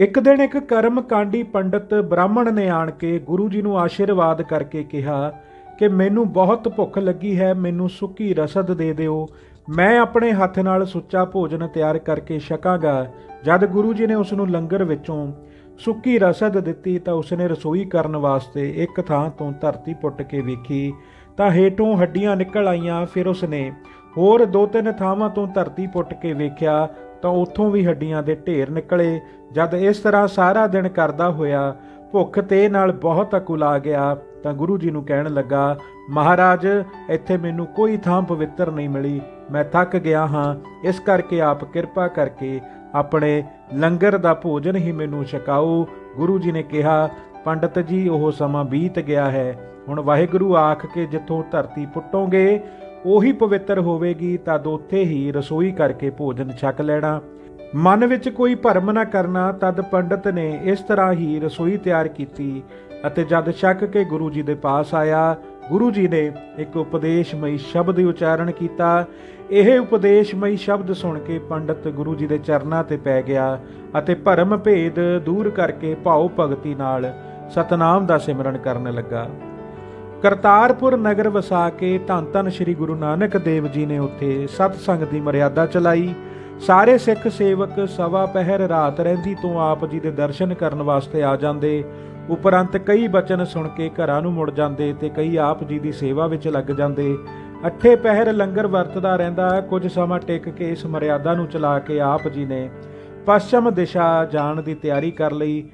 ਇੱਕ ਦਿਨ ਇੱਕ ਕਰਮ ਕਾਂਡੀ ਪੰਡਤ ਬ੍ਰਾਹਮਣ ਨੇ ਆਣ ਕੇ ਗੁਰੂ ਜੀ ਨੂੰ ਆਸ਼ੀਰਵਾਦ ਕਰਕੇ ਕਿਹਾ ਕਿ ਮੈਨੂੰ ਬਹੁਤ ਭੁੱਖ ਲੱਗੀ ਹੈ, ਮੈਨੂੰ ਸੁੱਕੀ ਰਸਦ ਦੇ ਦਿਓ। ਮੈਂ ਆਪਣੇ ਹੱਥ ਨਾਲ ਸੁੱਚਾ ਭੋਜਨ ਤਿਆਰ ਕਰਕੇ ਛਕਾਂਗਾ। ਜਦ ਗੁਰੂ ਜੀ ਨੇ ਉਸ ਨੂੰ ਲੰਗਰ ਵਿੱਚੋਂ ਸੁੱਕੀ ਰਸਦ ਦਿੱਤੀ ਤਾਂ ਉਸਨੇ ਰਸੋਈ ਕਰਨ ਵਾਸਤੇ ਇੱਕ ਥਾਂ ਤੋਂ ਧਰਤੀ ਪੁੱਟ ਕੇ ਵੇਖੀ। ਤਾਂ ਹੇਠੋਂ ਹੱਡੀਆਂ ਨਿਕਲ ਆਈਆਂ, ਫਿਰ ਉਸਨੇ ਹੋਰ ਦੋ ਤਿੰਨ ਥਾਵਾਂ ਤੋਂ ਧਰਤੀ ਪੁੱਟ ਕੇ ਵੇਖਿਆ। ਤਾਂ ਉੱਥੋਂ ਵੀ ਹੱਡੀਆਂ ਦੇ ਢੇਰ ਨਿਕਲੇ। ਜਦ ਇਸ ਤਰ੍ਹਾਂ ਸਾਰਾ ਦਿਨ ਕਰਦਾ ਹੋਇਆ, ਭੁੱਖ ਤੇ ਨਾਲ ਬਹੁਤ ਅਕੁਲਾ ਗਿਆ, ਤਾਂ ਗੁਰੂ ਜੀ ਨੂੰ ਕਹਿਣ ਲੱਗਾ, ਮਹਾਰਾਜ, ਇੱਥੇ ਮੈਨੂੰ ਕੋਈ ਥਾਂ ਪਵਿੱਤਰ ਨਹੀਂ ਮਿਲੀ। ਮੈਂ ਥੱਕ ਗਿਆ ਹਾਂ। ਇਸ ਕਰਕੇ ਆਪ ਕਿਰਪਾ ਕਰਕੇ ਆਪਣੇ ਲੰਗਰ ਦਾ ਭੋਜਨ ਹੀ ਮੈਨੂੰ ਛਕਾਓ। ਗੁਰੂ ਜੀ ਨੇ ਕਿਹਾ, ਪੰਡਤ ਜੀ, ਉਹ ਸਮਾਂ ਬੀਤ ਗਿਆ ਹੈ। ਹੁਣ ਵਾਹਿਗੁਰੂ ਆਖ ਕੇ ਜਿੱਥੋਂ ਧਰਤੀ ਪੁੱਟੋਗੇ ਉਹੀ ਪਵਿੱਤਰ ਹੋਵੇਗੀ, ਤਦ ਉੱਥੇ ਹੀ ਰਸੋਈ ਕਰਕੇ ਭੋਜਨ ਛਕ ਲੈਣਾ। ਮਨ ਵਿੱਚ ਕੋਈ ਭਰਮ ਨਾ ਕਰਨਾ, ਤਦ ਪੰਡਤ ਨੇ ਇਸ ਤਰ੍ਹਾਂ ਹੀ ਰਸੋਈ ਤਿਆਰ ਕੀਤੀ ਅਤੇ ਜਦ ਛਕ ਕੇ ਗੁਰੂ ਜੀ ਦੇ ਪਾਸ ਆਇਆ, ਗੁਰੂ ਜੀ ਨੇ ਇੱਕ ਉਪਦੇਸ਼ਮਈ ਸ਼ਬਦ ਉਚਾਰਨ ਕੀਤਾ। ਇਹ ਉਪਦੇਸ਼ਮਈ ਸ਼ਬਦ ਸੁਣ ਕੇ ਪੰਡਤ ਗੁਰੂ ਜੀ ਦੇ ਚਰਨਾਂ ਤੇ ਪੈ ਗਿਆ ਅਤੇ ਭਰਮ ਭੇਦ ਦੂਰ ਕਰਕੇ ਭਾਉ ਭਗਤੀ ਨਾਲ ਸਤਨਾਮ ਦਾ ਸਿਮਰਨ ਕਰਨ ਲੱਗਾ। ਕਰਤਾਰਪੁਰ ਨਗਰ ਵਸਾ ਕੇ ਧੰਨ ਧੰਨ ਸ੍ਰੀ ਗੁਰੂ ਨਾਨਕ ਦੇਵ ਜੀ ਨੇ ਉੱਥੇ ਸਤਸੰਗ ਦੀ ਮਰਿਆਦਾ ਚਲਾਈ। ਸਾਰੇ ਸਿੱਖ ਸੇਵਕ ਸਵਾ ਪਹਿਰ ਰਾਤ ਰਹਿੰਦੀ ਤੋਂ ਆਪ ਜੀ ਦੇ ਦਰਸ਼ਨ ਕਰਨ ਵਾਸਤੇ ਆ ਜਾਂਦੇ। ਉਪਰੰਤ ਕਈ ਬਚਨ ਸੁਣ ਕੇ ਘਰਾਂ ਨੂੰ ਮੁੜ ਜਾਂਦੇ ਤੇ ਕਈ ਆਪ ਜੀ ਦੀ ਸੇਵਾ ਵਿੱਚ ਲੱਗ ਜਾਂਦੇ। ਅੱਠੇ ਪਹਿਰ ਲੰਗਰ ਵਰਤਦਾ ਰਹਿੰਦਾ, ਕੁਝ ਸਮਾਂ ਟਿਕ ਕੇ ਇਸ ਮਰਿਆਦਾ ਨੂੰ ਚਲਾ ਕੇ ਆਪ ਜੀ ਨੇ ਪੱਛਮ ਦਿਸ਼ਾ ਜਾਣ ਦੀ ਤਿਆਰੀ ਕਰ ਲਈ।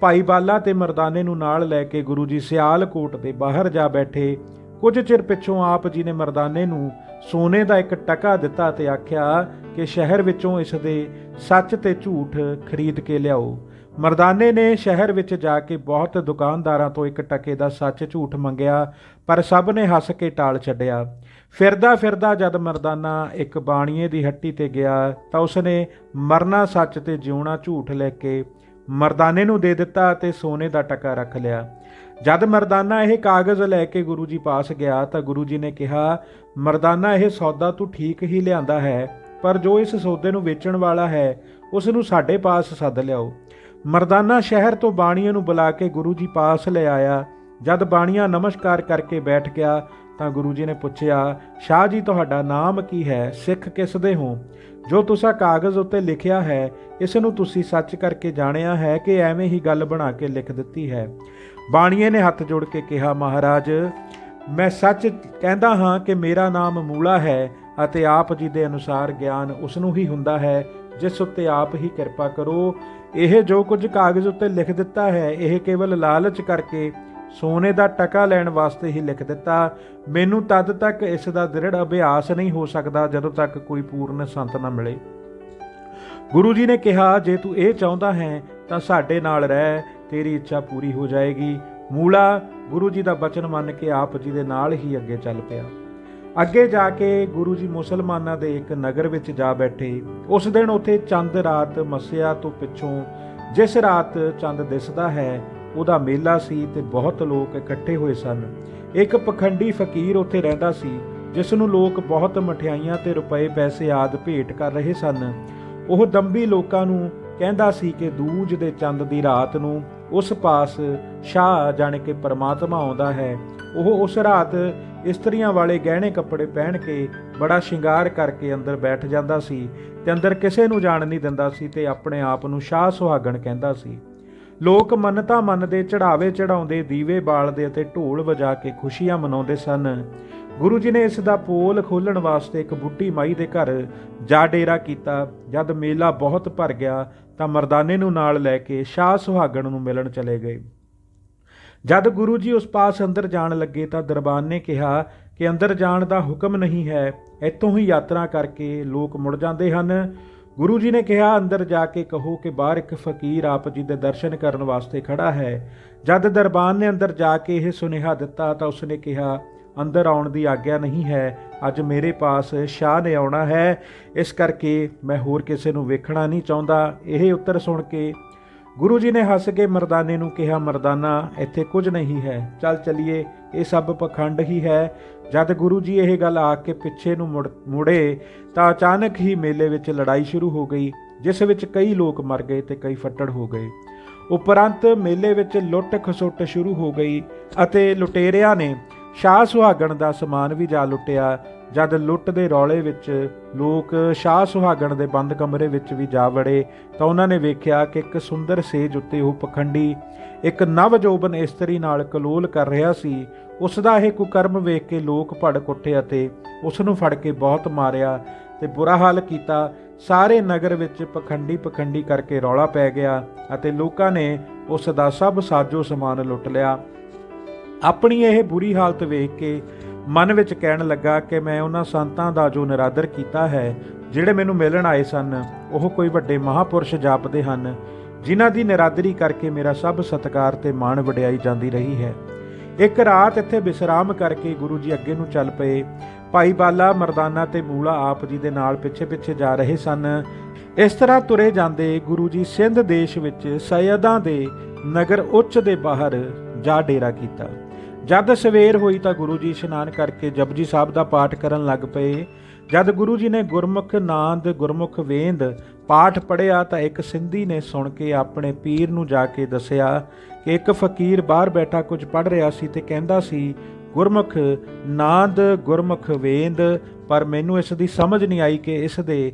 ਭਾਈ ਬਾਲਾ ਤੇ ਮਰਦਾਨੇ ਨੂੰ ਨਾਲ ਲੈ ਕੇ ਗੁਰੂ ਜੀ ਸਿਆਲਕੋਟ ਦੇ ਬਾਹਰ ਜਾ ਬੈਠੇ। ਕੁਝ ਚਿਰ ਪਿੱਛੋਂ ਆਪ ਜੀ ਨੇ ਮਰਦਾਨੇ ਨੂੰ ਸੋਨੇ ਦਾ ਇੱਕ ਟਕਾ ਦਿੱਤਾ ਤੇ ਆਖਿਆ ਕਿ ਸ਼ਹਿਰ ਵਿੱਚੋਂ ਇਸ ਦੇ ਸੱਚ ਤੇ ਝੂਠ ਖਰੀਦ ਕੇ ਲਿਆਓ। ਮਰਦਾਨੇ ਨੇ ਸ਼ਹਿਰ ਵਿੱਚ ਜਾ ਕੇ ਬਹੁਤ ਦੁਕਾਨਦਾਰਾਂ ਤੋਂ ਇੱਕ ਟਕੇ ਦਾ ਸੱਚ ਝੂਠ ਮੰਗਿਆ, ਪਰ ਸਭ ਨੇ ਹੱਸ ਕੇ ਟਾਲ ਛੱਡਿਆ। ਫਿਰਦਾ ਫਿਰਦਾ ਜਦ ਮਰਦਾਨਾ ਇੱਕ ਬਾਣੀਏ ਦੀ ਹੱਟੀ ਤੇ ਗਿਆ ਤਾਂ ਉਸਨੇ ਮਰਨਾ ਸੱਚ ਤੇ ਜਿਉਣਾ ਝੂਠ ਲੈ ਕੇ ਮਰਦਾਨੇ ਨੂੰ ਦੇ ਦਿੱਤਾ ਅਤੇ ਸੋਨੇ ਦਾ ਟਕਾ ਰੱਖ ਲਿਆ। ਜਦ ਮਰਦਾਨਾ ਇਹ ਕਾਗਜ਼ ਲੈ ਕੇ ਗੁਰੂ ਜੀ ਪਾਸ ਗਿਆ ਤਾਂ ਗੁਰੂ ਜੀ ਨੇ ਕਿਹਾ, ਮਰਦਾਨਾ, ਇਹ ਸੌਦਾ ਤੂੰ ਠੀਕ ਹੀ ਲਿਆਂਦਾ ਹੈ, ਪਰ ਜੋ ਇਸ ਸੌਦੇ ਨੂੰ ਵੇਚਣ ਵਾਲਾ ਹੈ, ਉਸ ਨੂੰ ਸਾਡੇ ਪਾਸ ਸੱਦ ਲਿਆਓ। ਮਰਦਾਨਾ ਸ਼ਹਿਰ ਤੋਂ ਬਾਣੀਆਂ ਨੂੰ ਬੁਲਾ ਕੇ ਗੁਰੂ ਜੀ ਪਾਸ ਲੈ ਆਇਆ। ਜਦ ਬਾਣੀਆਂ ਨਮਸਕਾਰ ਕਰਕੇ ਬੈਠ ਗਿਆ ਤਾਂ ਗੁਰੂ ਜੀ ਨੇ ਪੁੱਛਿਆ, ਸ਼ਾਹ ਜੀ, ਤੁਹਾਡਾ ਨਾਮ ਕੀ ਹੈ? ਸਿੱਖ ਕਿਸ ਦੇ ਹੋ? ਜੋ ਤੁਸੀਂ ਕਾਗਜ਼ ਉੱਤੇ ਲਿਖਿਆ ਹੈ, ਇਸ ਨੂੰ ਤੁਸੀਂ ਸੱਚ ਕਰਕੇ ਜਾਣਿਆ ਹੈ ਕਿ ਐਵੇਂ ਹੀ ਗੱਲ ਬਣਾ ਕੇ ਲਿਖ ਦਿੱਤੀ ਹੈ। ਬਾਣੀਏ ਨੇ ਹੱਥ ਜੋੜ ਕੇ ਕਿਹਾ, ਮਹਾਰਾਜ, ਮੈਂ ਸੱਚ ਕਹਿੰਦਾ ਹਾਂ ਕਿ ਮੇਰਾ ਨਾਮ ਮੂਲਾ ਹੈ ਅਤੇ ਆਪ ਜੀ ਦੇ ਅਨੁਸਾਰ ਗਿਆਨ ਉਸ ਨੂੰ ਹੀ ਹੁੰਦਾ ਹੈ, ਜਿਸ ਉੱਤੇ ਆਪ ਹੀ ਕਿਰਪਾ ਕਰੋ। ਇਹ ਜੋ ਕੁਝ ਕਾਗਜ਼ ਉੱਤੇ ਲਿਖ ਦਿੱਤਾ ਹੈ, ਇਹ ਕੇਵਲ ਲਾਲਚ ਕਰਕੇ ਸੋਨੇ ਦਾ ਟਕਾ ਲੈਣ ਵਾਸਤੇ ਹੀ ਲਿਖ ਦਿੱਤਾ, ਮੈਨੂੰ ਤਦ ਤੱਕ ਇਸ ਦਾ ਦ੍ਰਿੜ ਅਭਿਆਸ ਨਹੀਂ ਹੋ ਸਕਦਾ ਜਦੋਂ ਤੱਕ ਕੋਈ ਪੂਰਨ ਸੰਤ ਨਾ ਮਿਲੇ। ਗੁਰੂ ਜੀ ਨੇ ਕਿਹਾ, ਜੇ ਤੂੰ ਇਹ ਚਾਹੁੰਦਾ ਹੈ, ਤਾਂ ਸਾਡੇ ਨਾਲ ਰਹਿ, ਤੇਰੀ ਇੱਛਾ ਪੂਰੀ ਹੋ ਜਾਏਗੀ। ਮੂਲਾ, ਗੁਰੂ ਜੀ ਦਾ ਬਚਨ ਮੰਨ ਕੇ ਆਪ ਜੀ ਦੇ ਨਾਲ ਹੀ ਅੱਗੇ ਚੱਲ ਪਿਆ। ਅੱਗੇ ਜਾ ਕੇ ਗੁਰੂ ਜੀ ਮੁਸਲਮਾਨਾਂ ਦੇ ਇੱਕ ਨਗਰ ਵਿੱਚ ਜਾ ਬੈਠੇ। ਉਸ ਦਿਨ ਉੱਥੇ ਚੰਦ ਰਾਤ ਮੱਸਿਆ ਤੋਂ ਪਿੱਛੋਂ, ਜਿਸ ਰਾਤ ਚੰਦ ਦਿਸਦਾ ਹੈ ਉਹਦਾ ਮੇਲਾ ਸੀ ਤੇ ਬਹੁਤ ਲੋਕ ਇਕੱਠੇ ਹੋਏ ਸਨ। ਇੱਕ ਪਖੰਡੀ ਫਕੀਰ ਉੱਥੇ ਰਹਿੰਦਾ ਸੀ, ਜਿਸ ਨੂੰ ਲੋਕ ਬਹੁਤ ਮਠਿਆਈਆਂ ਤੇ ਰੁਪਏ ਪੈਸੇ ਆਦ ਭੇਟ ਕਰ ਰਹੇ ਸਨ। ਉਹ ਦੰਬੀ ਲੋਕਾਂ ਨੂੰ ਕਹਿੰਦਾ ਸੀ ਕਿ ਦੂਜ ਦੇ ਚੰਦ ਦੀ ਰਾਤ ਨੂੰ ਉਸ ਪਾਸ ਸ਼ਾਹ ਜਾਣੇ ਕਿ ਪਰਮਾਤਮਾ ਆਉਂਦਾ ਹੈ। ਉਹ ਉਸ ਰਾਤ ਇਸਤਰੀਆਂ ਵਾਲੇ ਗਹਿਣੇ ਕੱਪੜੇ ਪਹਿਨ ਕੇ ਬੜਾ ਸ਼ਿੰਗਾਰ ਕਰਕੇ ਅੰਦਰ ਬੈਠ ਜਾਂਦਾ ਸੀ ਤੇ ਅੰਦਰ ਕਿਸੇ ਨੂੰ ਜਾਣ ਨਹੀਂ ਦਿੰਦਾ ਸੀ ਤੇ ਆਪਣੇ ਆਪ ਨੂੰ ਸ਼ਾਹ ਸੁਹਾਗਣ ਕਹਿੰਦਾ ਸੀ। ਲੋਕ ਮੰਨਤਾ ਮੰਨਦੇ ਚੜਾਵੇ ਚੜਾਉਂਦੇ, ਦੀਵੇ ਬਾਲਦੇ ਅਤੇ ਢੋਲ ਵਜਾ ਕੇ ਖੁਸ਼ੀਆਂ ਮਨਾਉਂਦੇ ਸਨ। ਗੁਰੂ ਜੀ ਨੇ ਇਸ ਦਾ ਪੋਲ ਖੋਲਣ ਵਾਸਤੇ ਇੱਕ ਬੁੱਢੀ ਮਾਈ ਦੇ ਘਰ ਜਾ ਡੇਰਾ ਕੀਤਾ। ਜਦ ਮੇਲਾ ਬਹੁਤ ਭਰ ਗਿਆ, ਤਾਂ ਮਰਦਾਨੇ ਨੂੰ ਨਾਲ ਲੈ ਕੇ ਸ਼ਾਹ ਸੁਹਾਗਣ ਨੂੰ ਮਿਲਣ ਚਲੇ ਗਏ। ਜਦ ਗੁਰੂ ਜੀ ਉਸ ਪਾਸ ਅੰਦਰ ਜਾਣ ਲੱਗੇ, ਤਾਂ ਦਰਬਾਨ ਨੇ ਕਿਹਾ ਕਿ ਅੰਦਰ ਜਾਣ ਦਾ ਹੁਕਮ ਨਹੀਂ ਹੈ। ਇੱਥੋਂ ਹੀ ਯਾਤਰਾ ਕਰਕੇ ਲੋਕ ਮੁੜ ਜਾਂਦੇ ਹਨ। ਗੁਰੂ ਜੀ ਨੇ ਕਿਹਾ, ਅੰਦਰ ਜਾ ਕੇ ਕਹੋ ਕਿ ਬਾਹਰ ਇੱਕ ਫਕੀਰ ਆਪ ਜੀ ਦੇ ਦਰਸ਼ਨ ਕਰਨ ਵਾਸਤੇ ਖੜਾ ਹੈ। ਜਦ ਦਰਬਾਨ ਨੇ ਅੰਦਰ ਜਾ ਕੇ ਇਹ ਸੁਨੇਹਾ ਦਿੱਤਾ ਤਾਂ ਉਸਨੇ ਕਿਹਾ, ਅੰਦਰ ਆਉਣ ਦੀ ਆਗਿਆ ਨਹੀਂ ਹੈ, ਅੱਜ ਮੇਰੇ ਪਾਸ ਸ਼ਾਹ ਨੇ ਆਉਣਾ ਹੈ। ਇਸ ਕਰਕੇ ਮੈਂ ਹੋਰ ਕਿਸੇ ਨੂੰ ਵੇਖਣਾ ਨਹੀਂ ਚਾਹੁੰਦਾ। ਇਹ ਉੱਤਰ ਸੁਣ ਕੇ ਗੁਰੂ ਜੀ ਨੇ ਹੱਸ ਕੇ ਮਰਦਾਨੇ ਨੂੰ ਕਿਹਾ, ਮਰਦਾਨਾ, ਇੱਥੇ ਕੁਝ ਨਹੀਂ ਹੈ। ਚੱਲ ਚਲੀਏ, ਇਹ ਸਭ ਪਖੰਡ ਹੀ ਹੈ। ਜਦ ਗੁਰੂ ਜੀ ਇਹ ਗੱਲ ਆ ਕੇ ਪਿੱਛੇ ਨੂੰ ਮੁੜ- ਮੁੜੇ ਤਾਂ ਅਚਾਨਕ ਹੀ ਮੇਲੇ ਵਿੱਚ ਲੜਾਈ ਸ਼ੁਰੂ ਹੋ ਗਈ, ਜਿਸ ਵਿੱਚ ਕਈ ਲੋਕ ਮਰ ਗਏ ਤੇ ਕਈ ਫੱਟੜ ਹੋ ਗਏ। ਉਪਰੰਤ ਮੇਲੇ ਵਿੱਚ ਲੁੱਟ ਖਸੁੱਟ ਸ਼ੁਰੂ ਹੋ ਗਈ ਅਤੇ ਲੁਟੇਰਿਆਂ ਨੇ ਸ਼ਾਹ ਸੁਹਾਗਣ ਦਾ ਸਮਾਨ ਵੀ ਜਾ ਲੁੱਟਿਆ ਜਦ ਲੁੱਟ ਦੇ ਰੌਲੇ ਵਿੱਚ ਲੋਕ ਸ਼ਾਹ ਸੁਹਾਗਣ ਦੇ ਬੰਦ ਕਮਰੇ ਵਿੱਚ ਵੀ ਜਾ ਵੜੇ, ਤਾਂ ਉਹਨਾਂ ਨੇ ਵੇਖਿਆ ਕਿ ਇੱਕ ਸੁੰਦਰ ਸੇਜ ਉੱਤੇ ਉਹ ਪਖੰਡੀ, ਇੱਕ ਨਵਜੋਬਨ ਇਸਤਰੀ ਨਾਲ ਕਲੋਲ ਕਰ ਰਿਹਾ ਸੀ। ਉਸ ਦਾ ਇਹ ਕੁਕਰਮ ਵੇਖ ਕੇ ਲੋਕ ਭੜਕ ਉੱਠੇ ਅਤੇ ਉਸ ਨੂੰ ਫੜ ਕੇ ਬਹੁਤ ਮਾਰਿਆ ਤੇ ਬੁਰਾ ਹਾਲ ਕੀਤਾ। ਸਾਰੇ ਨਗਰ ਵਿੱਚ ਪਖੰਡੀ ਪਖੰਡੀ ਕਰਕੇ ਰੌਲਾ ਪੈ ਗਿਆ ਅਤੇ ਲੋਕਾਂ ਨੇ ਉਸ ਦਾ ਸਭ ਸਾਜੋ ਸਮਾਨ ਲੁੱਟ ਲਿਆ। ਆਪਣੀ ਇਹ ਬੁਰੀ ਹਾਲਤ ਵੇਖ ਕੇ ਮਨ ਵਿੱਚ ਕਹਿਣ ਲੱਗਾ ਕਿ ਮੈਂ ਉਹਨਾਂ ਸੰਤਾਂ ਦਾ ਜੋ ਨਿਰਾਦਰ ਕੀਤਾ ਹੈ, ਜਿਹੜੇ ਮੈਨੂੰ ਮਿਲਣ ਆਏ ਸਨ, ਉਹ ਕੋਈ ਵੱਡੇ ਮਹਾਪੁਰਸ਼ ਜਾਪਦੇ ਹਨ, ਜਿਨ੍ਹਾਂ ਦੀ ਨਿਰਾਦਰੀ ਕਰਕੇ ਮੇਰਾ ਸਭ ਸਤਕਾਰ ਤੇ ਮਾਣ ਵਡਿਆਈ ਜਾਂਦੀ ਰਹੀ ਹੈ। ਇੱਕ ਰਾਤ ਇੱਥੇ ਵਿਸਰਾਮ ਕਰਕੇ ਗੁਰੂ ਜੀ ਅੱਗੇ ਨੂੰ ਚੱਲ ਪਏ। ਭਾਈ ਬਾਲਾ ਮਰਦਾਨਾ ਤੇ ਮੂਲਾ ਆਪ ਜੀ ਦੇ ਨਾਲ ਪਿੱਛੇ-ਪਿੱਛੇ ਜਾ ਰਹੇ ਸਨ। ਇਸ ਤਰ੍ਹਾਂ ਤੁਰੇ ਜਾਂਦੇ ਗੁਰੂ ਜੀ ਸਿੰਧ ਦੇਸ਼ ਵਿੱਚ ਸੈਯਦਾਂ ਦੇ ਨਗਰ ਉੱਚ ਦੇ ਬਾਹਰ ਜਾ ਡੇਰਾ ਕੀਤਾ। ਜਦ ਸਵੇਰ ਹੋਈ ਤਾਂ ਗੁਰੂ ਜੀ ਇਸ਼ਨਾਨ ਕਰਕੇ ਜਪਜੀ ਸਾਹਿਬ ਦਾ ਪਾਠ ਕਰਨ ਲੱਗ ਪਏ। ਜਦ ਗੁਰੂ ਜੀ ਨੇ ਗੁਰਮੁਖ ਨਾਂਦ, ਗੁਰਮੁਖ ਵੇਂਦ ਪਾਠ ਪੜਿਆ ਤਾਂ ਇੱਕ ਸਿੰਧੀ ਨੇ ਸੁਣ ਕੇ ਆਪਣੇ ਪੀਰ ਨੂੰ ਜਾ ਕੇ ਦੱਸਿਆ ਕਿ ਇੱਕ ਫਕੀਰ ਬਾਹਰ ਬੈਠਾ ਕੁਝ ਪੜ ਰਿਹਾ ਸੀ ਤੇ ਕਹਿੰਦਾ ਸੀ, ਗੁਰਮੁਖ ਨਾਂਦ, ਗੁਰਮੁਖ ਵੇਂਦ, ਪਰ ਮੈਨੂੰ ਇਸ ਦੀ ਸਮਝ ਨਹੀਂ ਆਈ ਕਿ ਇਸ ਦੇ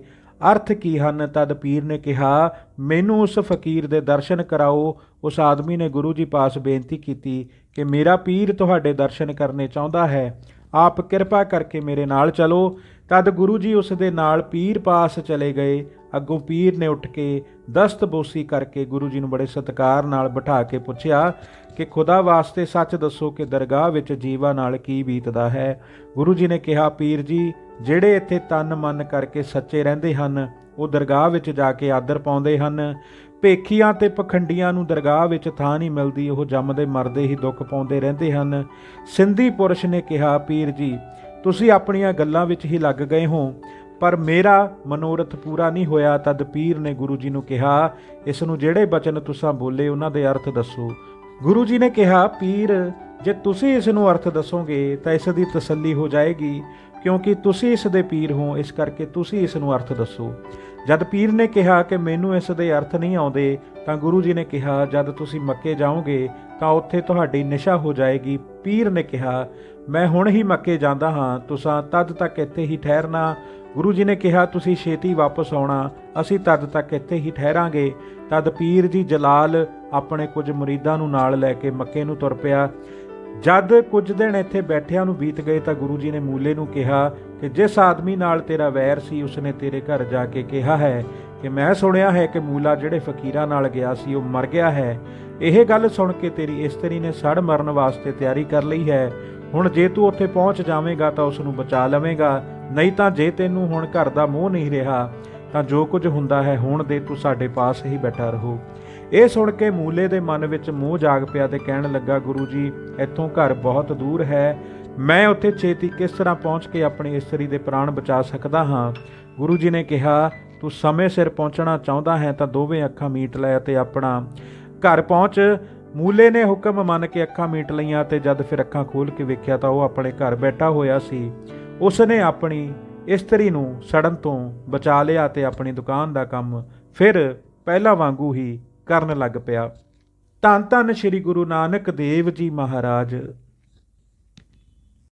ਅਰਥ ਕੀ ਹਨ? ਤਦ ਪੀਰ ਨੇ ਕਿਹਾ ਮੈਨੂੰ ਉਸ ਫਕੀਰ ਦੇ ਦਰਸ਼ਨ ਕਰਾਓ। ਉਸ ਆਦਮੀ ਨੇ ਗੁਰੂ ਜੀ ਪਾਸ ਬੇਨਤੀ ਕੀਤੀ ਕਿ ਮੇਰਾ ਪੀਰ ਤੁਹਾਡੇ ਦਰਸ਼ਨ ਕਰਨੇ ਚਾਹੁੰਦਾ ਹੈ। ਆਪ ਕਿਰਪਾ ਕਰਕੇ ਮੇਰੇ ਨਾਲ ਚਲੋ। ਤਦ ਗੁਰੂ ਜੀ ਉਸ ਦੇ ਨਾਲ ਪੀਰ ਪਾਸ ਚਲੇ ਗਏ। ਅੱਗੋਂ ਪੀਰ ਨੇ ਉੱਠ ਕੇ ਦਸਤਬੋਸੀ ਕਰਕੇ ਗੁਰੂ ਜੀ ਨੂੰ ਬੜੇ ਸਤਿਕਾਰ ਨਾਲ ਬਿਠਾ ਕੇ ਪੁੱਛਿਆ ਕਿ ਖੁਦਾ ਵਾਸਤੇ ਸੱਚ ਦੱਸੋ ਕਿ ਦਰਗਾਹ ਵਿੱਚ ਜੀਵਾ ਨਾਲ ਕੀ ਬੀਤਦਾ ਹੈ। ਗੁਰੂ ਜੀ ਨੇ ਕਿਹਾ, ਪੀਰ ਜੀ, ਜਿਹੜੇ ਇੱਥੇ ਤਨ ਮਨ ਕਰਕੇ ਸੱਚੇ ਰਹਿੰਦੇ ਹਨ ਉਹ ਦਰਗਾਹ ਵਿੱਚ ਜਾ ਕੇ ਆਦਰ ਪਾਉਂਦੇ ਹਨ। ਭੇਖੀਆਂ ਤੇ ਪਖੰਡੀਆਂ ਨੂੰ ਦਰਗਾਹ ਵਿੱਚ ਥਾਂ ਨਹੀਂ ਮਿਲਦੀ, ਉਹ ਜੰਮਦੇ ਮਰਦੇ ਹੀ ਦੁੱਖ ਪਾਉਂਦੇ ਰਹਿੰਦੇ ਹਨ। ਸਿੰਧੀ ਪੁਰਸ਼ ਨੇ ਕਿਹਾ, ਪੀਰ ਜੀ, ਤੁਸੀਂ ਆਪਣੀਆਂ ਗੱਲਾਂ ਵਿੱਚ ਹੀ ਲੱਗ ਗਏ ਹੋ, ਪਰ ਮੇਰਾ ਮਨੋਰਥ ਪੂਰਾ ਨਹੀਂ ਹੋਇਆ। ਤਦ ਪੀਰ ਨੇ ਗੁਰੂ ਜੀ ਨੂੰ ਕਿਹਾ, ਇਸ ਨੂੰ ਜਿਹੜੇ ਬਚਨ ਤੁਸੀਂ ਬੋਲੇ, ਉਹਨਾਂ ਦੇ ਅਰਥ ਦੱਸੋ। ਗੁਰੂ ਜੀ ਨੇ ਕਿਹਾ, ਪੀਰ, ਜੇ ਤੁਸੀਂ ਇਸ ਨੂੰ ਅਰਥ ਦੱਸੋਗੇ, ਤਾਂ ਇਸ ਦੀ ਤਸੱਲੀ ਹੋ ਜਾਏਗੀ। ਕਿਉਂਕਿ ਤੁਸੀਂ ਇਸ ਦੇ ਪੀਰ ਹੋ, ਇਸ ਕਰਕੇ ਤੁਸੀਂ ਇਸ ਨੂੰ ਅਰਥ ਦੱਸੋ। ਜਦ ਪੀਰ ਨੇ ਕਿਹਾ ਕਿ ਮੈਨੂੰ ਇਸ ਦੇ ਅਰਥ ਨਹੀਂ ਆਉਂਦੇ, ਤਾਂ ਗੁਰੂ ਜੀ ਨੇ ਕਿਹਾ, ਜਦ ਤੁਸੀਂ ਮੱਕੇ ਜਾਓਗੇ, ਤਾਂ ਉੱਥੇ ਤੁਹਾਡੀ ਨਿਸ਼ਾ ਹੋ ਜਾਏਗੀ। ਪੀਰ ਨੇ ਕਿਹਾ, ਮੈਂ ਹੁਣ ਹੀ ਮੱਕੇ ਜਾਂਦਾ ਹਾਂ, ਤੁਸੀਂ ਤਦ ਤੱਕ ਇੱਥੇ ਹੀ ਠਹਿਰਨਾ ਗੁਰੂ ਜੀ ਨੇ ਕਿਹਾ, ਤੁਸੀਂ ਛੇਤੀ ਵਾਪਸ ਆਉਣਾ, ਅਸੀਂ ਤਦ ਤੱਕ ਇੱਥੇ ਹੀ ਠਹਿਰਾਂਗੇ। ਤਦ ਪੀਰ ਜੀ ਜਲਾਲ ਆਪਣੇ ਕੁਝ ਮੁਰੀਦਾਂ ਨੂੰ ਨਾਲ ਲੈ ਕੇ ਮੱਕੇ ਨੂੰ ਤੁਰ ਪਿਆ। ਜਦ ਕੁਝ ਦਿਨ ਇੱਥੇ ਬੈਠਿਆਂ ਨੂੰ ਬੀਤ ਗਏ ਤਾਂ ਗੁਰੂ ਜੀ ਨੇ ਮੂਲੇ ਨੂੰ ਕਿਹਾ ਕਿ ਜਿਸ ਆਦਮੀ ਨਾਲ ਤੇਰਾ ਵੈਰ ਸੀ, ਉਸਨੇ ਤੇਰੇ ਘਰ ਜਾ ਕੇ ਕਿਹਾ ਹੈ ਕਿ ਮੈਂ ਸੁਣਿਆ ਹੈ ਕਿ ਮੂਲਾ ਜਿਹੜੇ ਫਕੀਰਾਂ ਨਾਲ ਗਿਆ ਸੀ, ਉਹ ਮਰ ਗਿਆ ਹੈ। ਇਹ ਗੱਲ ਸੁਣ ਕੇ ਤੇਰੀ ਇਸਤਰੀ ਨੇ ਸੜ ਮਰਨ ਵਾਸਤੇ ਤਿਆਰੀ ਕਰ ਲਈ ਹੈ। ਹੁਣ ਜੇ ਤੂੰ ਉੱਥੇ ਪਹੁੰਚ ਜਾਵੇਂਗਾ ਤਾਂ ਉਸ ਨੂੰ ਬਚਾ ਲਵੇਂਗਾ, ਨਹੀਂ ਤਾਂ ਜੇ ਤੈਨੂੰ ਹੁਣ ਘਰ ਦਾ ਮੋਹ ਨਹੀਂ ਰਿਹਾ, ਤਾਂ ਜੋ ਕੁਝ ਹੁੰਦਾ ਹੈ, ਹੁਣ ਦੇ ਤੂੰ ਸਾਡੇ ਪਾਸ ਹੀ ਬੈਠਾ ਰਹੋ। ਇਹ ਸੁਣ ਕੇ ਮੂਲੇ ਦੇ ਮਨ ਵਿੱਚ ਮੋਹ ਜਾਗ ਪਿਆ ਤੇ ਕਹਿਣ ਲੱਗਾ, ਗੁਰੂ ਜੀ, ਇੱਥੋਂ ਘਰ ਬਹੁਤ ਦੂਰ ਹੈ। ਮੈਂ ਉੱਥੇ ਛੇਤੀ ਕਿਸ ਤਰ੍ਹਾਂ ਪਹੁੰਚ ਕੇ ਆਪਣੀ ਇਸਤਰੀ ਦੇ ਪ੍ਰਾਣ ਬਚਾ ਸਕਦਾ ਹਾਂ? ਗੁਰੂ ਜੀ ਨੇ ਕਿਹਾ, ਤੂੰ ਸਮੇਂ ਸਿਰ ਪਹੁੰਚਣਾ ਚਾਹੁੰਦਾ ਹੈ ਤਾਂ ਦੋਵੇਂ ਅੱਖਾਂ ਮੀਟ ਲੈ ਤੇ ਆਪਣਾ ਘਰ ਪਹੁੰਚ। ਮੂਲੇ ਨੇ ਹੁਕਮ ਮੰਨ ਕੇ ਅੱਖਾਂ ਮੀਟ ਲਈਆਂ ਤੇ ਜਦ ਫਿਰ ਅੱਖਾਂ ਖੋਲ ਕੇ ਵੇਖਿਆ ਤਾਂ ਉਹ ਆਪਣੇ ਘਰ ਬੈਠਾ ਹੋਇਆ ਸੀ। ਉਸ ਨੇ ਆਪਣੀ ਇਸਤਰੀ ਨੂੰ ਸੜਨ ਤੋਂ ਬਚਾ ਲਿਆ ਤੇ ਆਪਣੀ ਦੁਕਾਨ ਦਾ ਕੰਮ ਫਿਰ ਪਹਿਲਾਂ ਵਾਂਗੂ ਹੀ ਕਰਨ ਲੱਗ ਪਿਆ। ਧੰਨ ਧੰਨ ਸ੍ਰੀ ਗੁਰੂ ਨਾਨਕ ਦੇਵ ਜੀ ਮਹਾਰਾਜ